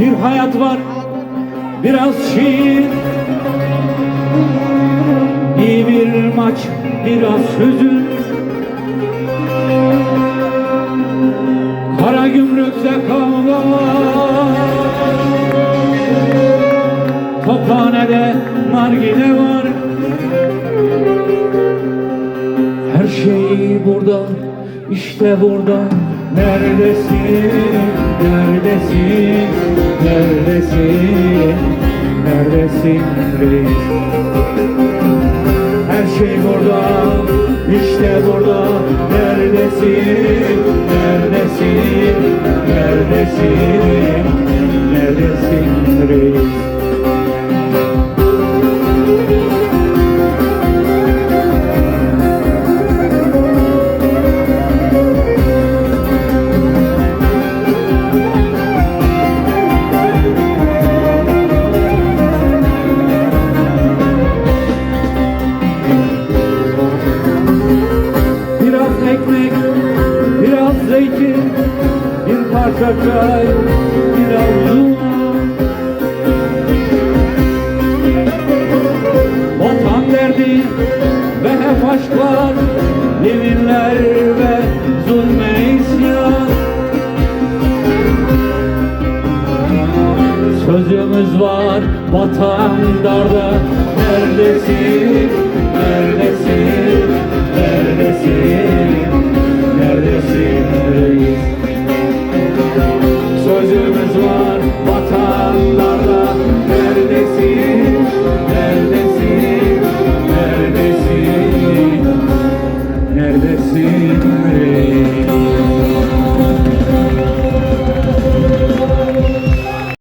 Bir hayat var, biraz şiir. İyi bir maç, biraz hüzün Kara gümrükte kavga Tophanede nargile var. Her şey burada, işte burada. Neredesin, neredesin, neredesin, neredesin? Reis Her şey burada, işte burada. Neredesin, neredesin, zeytin, bir parça çay, biraz un. Vatan derdi ve hep aşklar, yeminler ve zulme isyan. Sözümüz var vatan darda, neredesin,